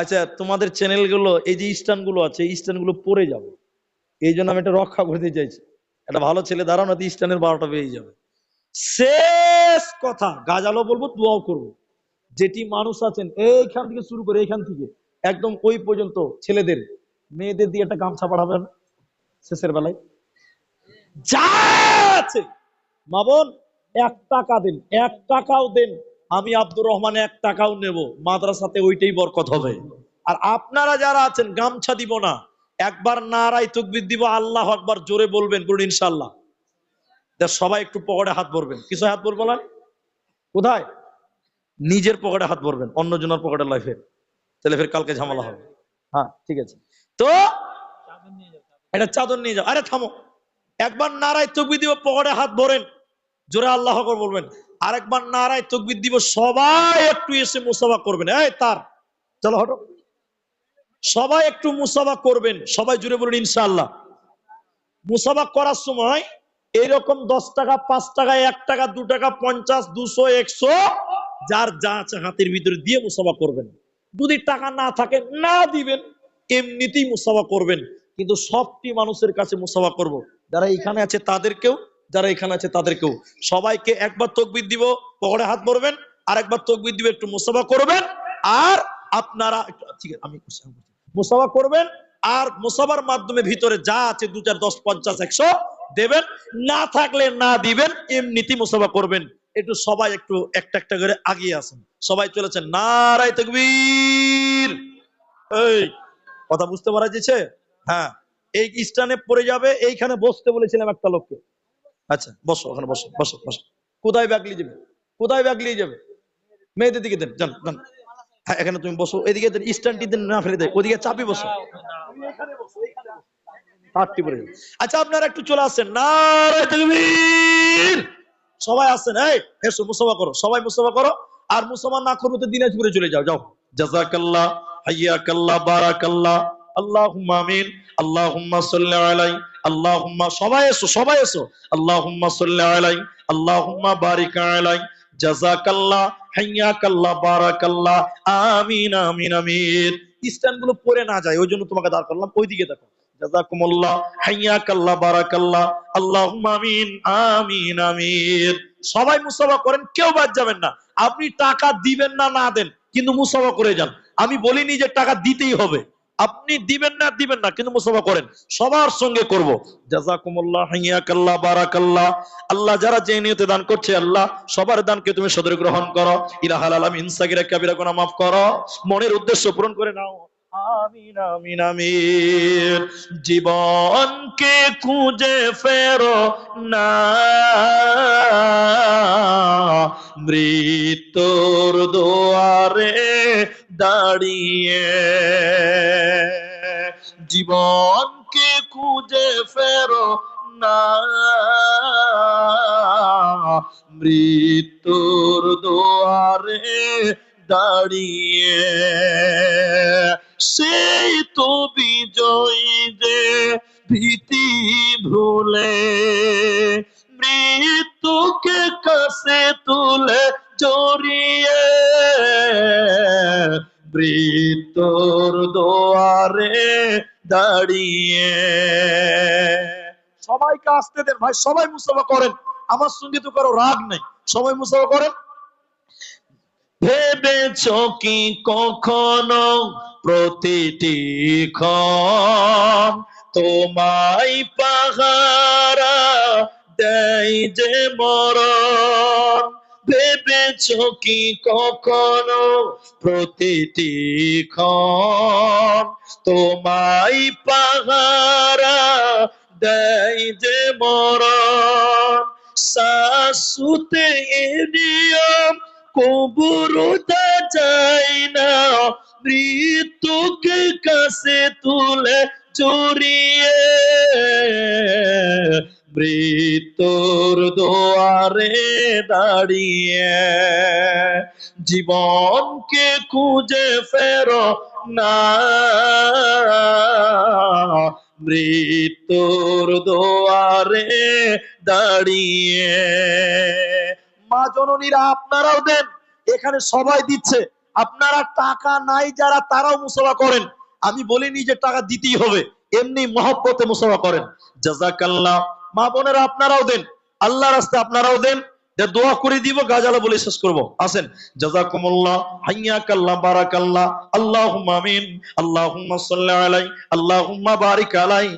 আচ্ছা তোমাদের চ্যানেলগুলো এই যে স্ট্যান্ডগুলো আছে, এই স্ট্যান্ডগুলো পড়ে যাবে। এই জন্য আমি এটা রক্ষা করতে চাইছি। একটা ভালো ছেলে দাঁড়ানো স্ট্যান্ডের বারোটা পেয়ে যাবে। শেষ কথা, গাজালো বলব, দোয়াও করব। যেটি মানুষ আছেন, এইখান থেকে শুরু করে এইখান থেকে, একদম ওই পর্যন্ত ছেলেদের। মেয়েদের দিয়ে একটা গামছা পাঠাবেন, শেষের বেলায়। যা আছে! মা বোন, এক টাকা দিন, এক টাকাও দেন। আমি আব্দুর রহমান এক টাকাও নেব, মাদ্রাসাতে ওইটাই বরকত হবে। আর আপনারা যারা আছেন, গামছা দিব না। একবার নারাই তকবির দিব, আল্লাহ একবার জোরে বলবেন, বলুন ইনশাল্লাহ সবাই একটু পকেটে হাত ভরবেন। কিছু হাত ভরবো না? কোথায়? নিজের পকেটে হাত ভরবেন, অন্যজনের পকেটে লাইফে তাহলে ফের কালকে ঝামেলা হবে। হ্যাঁ ঠিক আছে। তো, এটা চাদর নিয়ে যাও। আরে থামো। একবার নারায় তকবির দিব, পকেটে হাত ভরেন। জোরে আল্লাহ বলবেন। আরেকবার নারায় তকবির দিব, সবাই একটু এসে মুসাফা করবেন। এই তার, চলো হটো। সবাই একটু মুসাফা করবেন, সবাই জুড়ে বলুন, ইনশাআল্লাহ। মুসাফা করার সময় এইরকম দশ টাকা, পাঁচ টাকা, এক টাকা, দু টাকা, পঞ্চাশ, দুশো, একশো, যার যা আছে হাতের ভিতরে দিয়ে মুসাফা করবেন। যদি টাকা না থাকে, না দিবেন, এমনিতেই মুসাফা করবেন। কিন্তু সবটি মানুষের কাছে মুসাফা করব। যারা এখানে আছে, তাদেরকেও যারা এখানে আছে তাদেরকেও সবাইকে একবার তকবির দিব, পকেটে হাত ভরবেন আর একবার তকবির দিব, একটু মুসাফা করবেন, আর আপনারা ঠিক আছে, আমি মুসাফা করবেন, আর মুসাফার মাধ্যমে ভিতরে যা আছে, দু চার, দশ, পঞ্চাশ, একশো দেবেন, না থাকলে না দিবেন, এমনিতেই মুসাফা করবেন। একটু সবাই একটু একটা একটা করে আগিয়ে আসেন। সবাই চলেছেন, নারায় তকবীর। এই, কথা বুঝতে পারা যাচ্ছে? হ্যাঁ এই স্টানে পড়ে যাবে, এইখানে বসতে বলেছিলাম একটা লোককে। আচ্ছা বসো ওখানে, বসো বসো বসো। কোথায় ব্যাগ নিয়ে যাবে? কোথায় ব্যাগ নিয়ে যাবে? মেয়েদের দিকে দেন হ্যাঁ এখানে তুমি বসো, এদিকে স্ট্যান্ডটি না ফেলে দেয়, ওদিকে চাপি বসো। আচ্ছা আপনারা একটু চলে আসেন। তাকবীর! সবাই আসেন, এই, এসো করো, সবাই মুসাফা করো। আর মুসাফা না করব তো দিনাজপুরে চলে যাও যাও। জাজাকাল্লাহ, হাইয়াকাল্লাহ, বারাকাল্লাহ, আল্লাহুম্মা আমিন, আল্লাহুম্মা সাল্লি আল্লাহুম্মা সবাই এসো সবাই এসো। আল্লাহুম্মা সাল্লি আলাই আল্লাহুম্মা বারিক আমিন আমিন না যায়, ওই জন্য তোমাকে দাঁড় করলাম। ওইদিকে দেখো আমিন আমিন আমিন। সবাই মুসাফা করেন, কেউ বাদ যাবেন না। আপনি টাকা দিবেন না না দেন, কিন্তু মুসাফা করে যান। আমি বলিনি যে টাকা দিতেই হবে। আপনি দিবেন না দিবেন না, কিন্তু মুসাফা করেন। সবার সঙ্গে করব। জাজাকুমুল্লাহ হাইয়াকাল্লাহ, বারাকাল্লাহ। আল্লাহ যারা যে নিয়তে দান করছে, আল্লাহ সবার দানকে তুমি সদর গ্রহণ করো। ইলাহাল আলাম, ইনসাগিরা কাবিরা, গুনাহ মাফ করো। মনের উদ্দেশ্য পূরণ করে নাও। আমিন আমিন আমিন। জীবনকে খুঁজে ফেরো না। মৃত্যুর দুয়ারে দাঁড়িয়ে। জীবনকে খুঁজে ফেরো না। মৃত্যুর দুয়ারে দাঁড়িয়ে। সেই তো বিজয়ী যে ভীতি ভুলে। মৃত্যুকে কাছে তুলে মৃত্যুর দোয়ারে দাঁড়িয়ে। সবাইকে আসতে দেন, ভাই, সবাই মুসাফা করেন। আমার সঙ্গে তো কারও রাগ নেই। সবাই মুসাফা করেন। ভেবেছ কি কখনো প্রতিটি ক্ষণ তোমায় পাহারা দেয় যে মরণ? ভেবেছ কি কখনো? প্রতিটি ক্ষণ তোমায় পাহারা দেয় যে মরণ। শাশুতে নিয়ম কবুরতা যায় না। মৃত্যুকে কাছে তুলে জড়িয়ে মৃত্যুর দোয়ারে দাঁড়িয়ে জীবনকে খুঁজে ফেরো না। মৃত্যুর দোয়ারে দাঁড়িয়ে। মা জননীরা, আপনারাও দেন, এখানে সবাই দিচ্ছে। আপনারা টাকা নাই যারা, তারাও মুসাফা করেন। আমি বলিনি যে টাকা দিতেই হবে, এমনি মহব্বতে মুসাফা করেন। জাজাকাল্লাহ মা বোনেরা আপনারাও দেন আল্লাহ রাস্তায় আপনারাও দেন যে দোয়া করে দিব গাজালা বলে শেষ করব। আসেন জাজাকুমুল্লাহ হাইয়াকাল্লাহ বারাকাল্লাহ আল্লাহুম্মা আমিন আল্লাহুম্মা সাল্লি আলাই আল্লাহুম্মা বারিক আলাই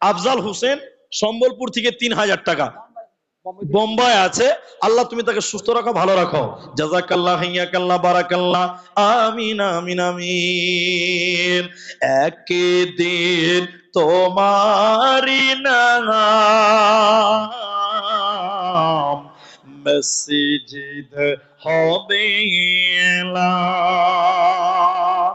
আফজাল হোসেন সম্বলপুর থেকে তিন হাজার টাকা। বোম্বাই আছে আল্লাহ তুমি তাকে সুস্থ রাখো ভালো রাখো। জাজাকাল্লাহ হাইয়াকাল্লাহ বারাকাল্লাহ আমিন আমিন আমিন। একদিন তোমারি নাম মসজিদ হবে এলান।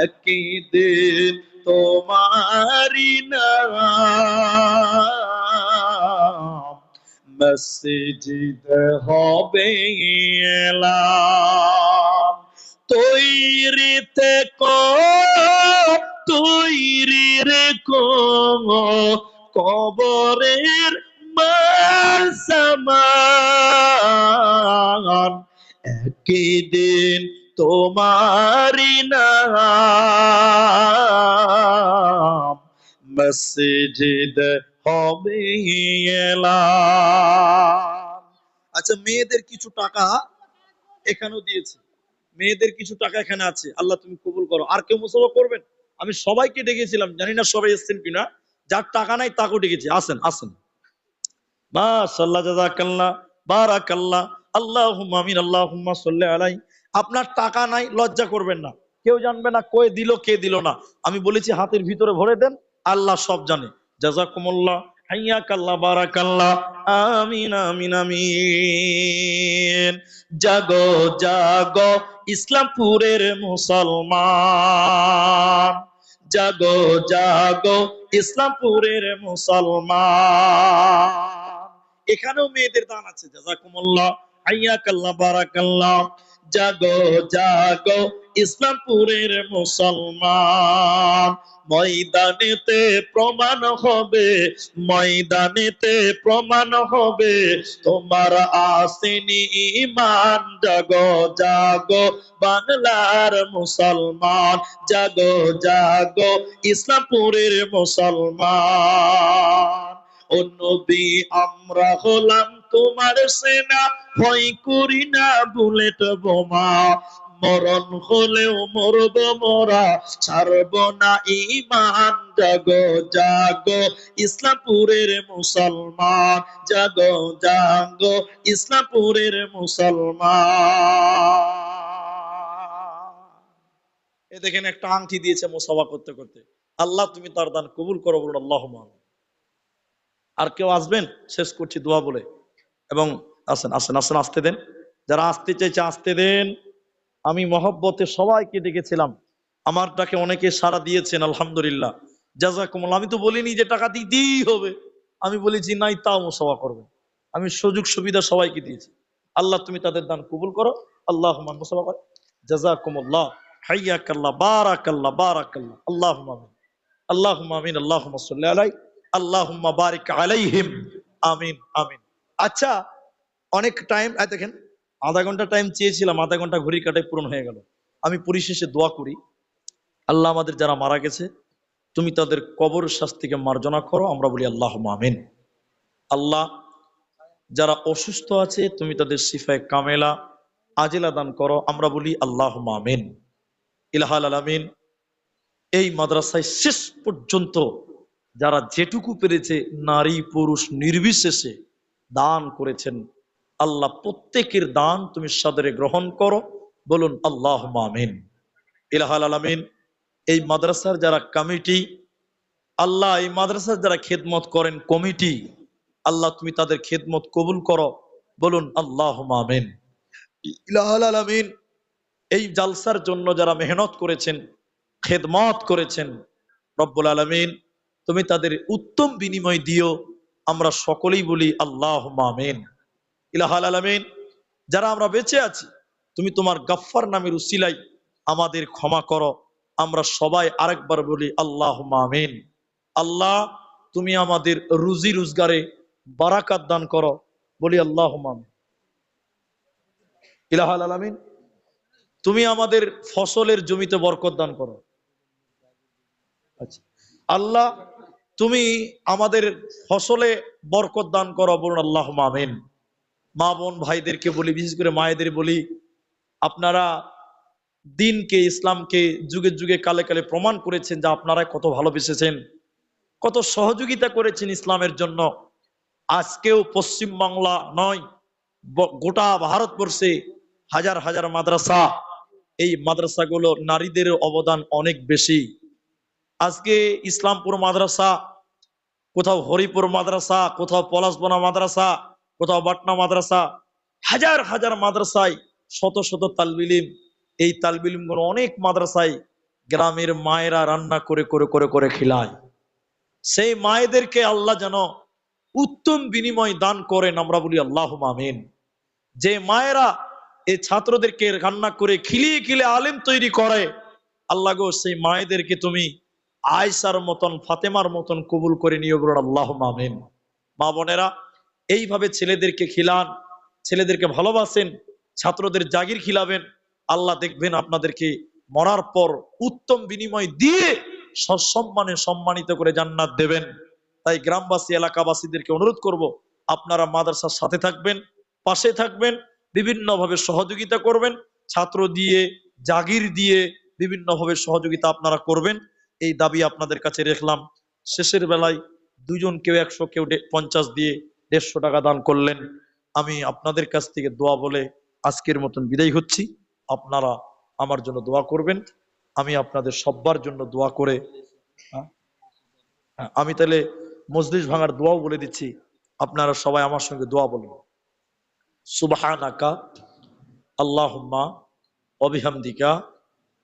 একদিন তোমারি নাম মসজিদ হবে তৈরিতে কো তৈরি কবরের মাসামান একদিন তোমারি মসজিদ হবে আচ্ছা মেয়েদের কিছু টাকা এখানেও দিয়েছে। মেয়েদের কিছু টাকা এখানে আছে। আল্লাহ তুমি কবুল করো। আর কেউ মুসাফা করবেন আমি সবাইকে ডেকেছিলাম, জানি না সবাই এসছেন কিনা, যার টাকা নাই তাকেও ডেকেছি। আসেন আসেন। মাশাআল্লাহ, জাযাকাল্লাহ, বারাকাল্লাহ আল্লাহ আমিন আল্লাহ সাল্লি আলাই আপনার টাকা নাই, লজ্জা করবেন না। কেউ জানবে না কই দিল, কে দিল না। আমি বলেছি, হাতের ভিতরে ভরে দেন, আল্লাহ সব জানে। জাযাকুমুল্লাহ হাইয়াকাল্লাহ বারাকাল্লাহ আমিন আমিন আমিন। জাগো জাগো, ইসলামপুরের মুসলমান। জাগো জাগো, ইসলামপুরের মুসলমান। এখানেও মেয়েদের দান আছে, জাজাকুমুল্লাহ। হাইয়াকাল্লাহ বারাকাল্লাহ জাগো জাগো ইসলামপুরের মুসলমান। ময়দানেতে প্রমাণ হবে, ময়দানেতে প্রমাণ হবে, তোমার আসেনি ইমান জাগো জাগো, বাংলার মুসলমান। জাগো জাগো, ইসলামপুরের মুসলমান। ও নবী, আমরা হলাম তোমার সেনা। ভয় করি না বুলেট বোমা। মরণ হলেও মরব মরা ছাড়ব না ইমান, জাগো জাগো, ইসলামপুরের মুসলমান, জাগো জাগো, ইসলামপুরের মুসলমান। এ দেখেন একটা আংটি দিয়েছে মোসাফা করতে করতে। আল্লাহ তুমি তার দান কবুল করো বলুন, আল্লাহ আর কেউ আসবেন? শেষ করছি দোয়া বলে। এবং আসেন আসেন আসেন, আসতে দেন। যারা আসতে চাইছে, আসতে দেন। আমি মহব্বতে সবাইকে ডেকেছিলাম। আমারটাকে অনেকে সারা দিয়েছেন, আলহামদুলিল্লাহ। জাজাকুমুল আমি তো বলিনি যে টাকা দিতেই হবে। আমি বলেছি, নাই, তাও মোসাফা করবে। আমি সুযোগ সুবিধা সবাইকে দিয়েছি। আল্লাহ, তুমি তাদের দান কবুল করো। আল্লাহ মোসাফা করো। জাজাকুমুল্লাহ, হাইয়াকাল্লাহ, বারাকাল্লাহ বারাকাল্লাহ। আল্লাহ আমিন। আল্লাহ আমিন আল্লাহ আলাই আল্লাহুম্মা বারিক আলাইহিম। আমিন আমিন। আচ্ছা অনেক টাইম দেখেন আধা ঘণ্টা টাইম চেয়েছিলাম, আধা ঘণ্টা ঘড়ি কাটায় পূরণ হয়ে গেল। আমি পরিশেষে দোয়া করি, আল্লাহ আমাদের যারা মারা গেছে, তুমি তাদের কবর শাস্তিকে মার্জনা করো, আমরা বলি আল্লাহ আমিন। আল্লাহ যারা অসুস্থ আছে, তুমি তাদের সিফায় কামেলা, আজেলা দান করো, আমরা বলি আল্লাহ আমিন। ইলাহাল আলামিন, এই মাদ্রাসায় শেষ পর্যন্ত যারা যেটুকু পেরেছে, নারী, পুরুষ নির্বিশেষে দান করেছেন আল্লাহ প্রত্যেকের দান তুমি সাদরে গ্রহণ করো। বলুন আল্লাহ মামিন ইলাহাল আলামিন, এই মাদ্রাসার যারা কমিটি, আল্লাহ এই মাদ্রাসার যারা খেদমত করেন কমিটি, আল্লাহ তুমি তাদের খেদমত কবুল করো। বলুন আল্লাহ আমিন। ইলাহাল আলামিন, এই জালসার জন্য যারা মেহনত করেছেন, খেদমত করেছেন, রব্বুল আলমিন, তুমি তাদের উত্তম বিনিময় দিও। আমরা সকলেই বলি আল্লাহ আমিন। ইলাহাল আলমিন, যারা আমরা বেঁচে আছি, তুমি তোমার গাফফার নামের উসিলাই আমাদের ক্ষমা করো। আমরা সবাই আরেকবার বলি আল্লাহ আমিন। আল্লাহ, তুমি আমাদের রুজি রোজগারে বারাকাত দান করো। বলি আল্লাহ আমিন। ইলাহাল আলামিন, তুমি আমাদের ফসলের জমিতে বরকত দান করো। আচ্ছা। আল্লাহ, তুমি আমাদের ফসলে বরকত দান করো। বলুন আল্লাহ আমিন। মা বোন ভাইদেরকে বলি, বিশেষ করে মায়েদের বলি, আপনারা দিনকে, ইসলামকে যুগে যুগে কালে কালে প্রমাণ করেছেন যে আপনারা কত ভালোবেসেছেন, কত সহযোগিতা করেছেন ইসলামের জন্য। আজকেও পশ্চিম বাংলা নয় গোটা ভারতবর্ষে হাজার হাজার মাদ্রাসা, এই মাদ্রাসাগুলো নারীদের অবদান অনেক বেশি। আজকে ইসলামপুর মাদ্রাসা, কোথাও হরিপুর মাদ্রাসা, কোথাও পলাশবনা মাদ্রাসা কোথাও বাটনা মাদ্রাসা, হাজার হাজার মাদ্রাসায় শত শত তালবিলিম। এই তালবিলিমগুলো অনেক মাদ্রাসায় গ্রামের মায়েরা রান্না করে করে করে করে খিলায়। সেই মায়েদেরকে আল্লাহ যেন উত্তম বিনিময় দান করেন, আমরা বলি আল্লাহ আমিন। যে মায়েরা এই ছাত্রদেরকে রান্না করে খিলিয়ে খিলে আলেম তৈরি করে, আল্লাহ গো, সেই মায়েদেরকে তুমি আয়সার মতন, ফাতেমার মতন কবুল করে নিয়ে বলুন আল্লাহ আমিন। মা বোনেরা এইভাবে ছেলেদেরকে খিলান, ছেলেদেরকে ভালোবাসেন, ছাত্রদের জাগির খিলাবেন, আল্লাহ দেখবেন আপনাদেরকে মরার পর উত্তম বিনিময় দিয়ে সসম্মানে সম্মানিত করে জান্নাত দেবেন। তাই গ্রামবাসী, এলাকাবাসীদেরকে অনুরোধ করব, আপনারা মাদ্রাসার সাথে থাকবেন, পাশে থাকবেন, বিভিন্নভাবে সহযোগিতা করবেন, ছাত্র দিয়ে, জাগির দিয়ে বিভিন্নভাবে সহযোগিতা আপনারা করবেন। এই দাবি আপনাদের কাছে রেখলাম। শেষের বেলায় দুজন কেউ, একশো কেউ, পঞ্চাশ দিয়ে দেড়শো টাকা দান করলেন। আমি আপনাদের কাছ থেকে দোয়া বলে আজকের মতন বিদায় হচ্ছি। আপনারা আমার জন্য দোয়া করবেন। আমি আপনাদের সব্বার জন্য দোয়া করে আমি তাহলে মজলিস ভাঙার দোয়াও বলে দিচ্ছি। আপনারা সবাই আমার সঙ্গে দোয়া বলুন। সুবহানাকা, আল্লাহুম্মা অবিহামদিকা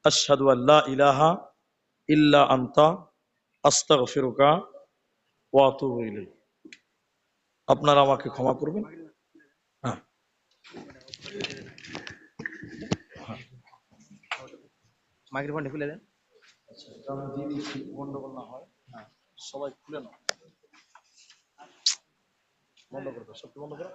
আশহাদু আল্লাহ ইলাহা ইল্লা আন্তা, আস্তাগফিরুকা ওয়া আতুবু ইলাইক। আপনারা আমাকে ক্ষমা করবেন? হ্যাঁ। মাইক্রোফোনটা খুলে দেন। দিয়ে দিচ্ছি গন্ডগোল না হয়। হ্যাঁ সবাই খুলে নাও। বন্ধ করে দাও সত্যি বন্ধ করো।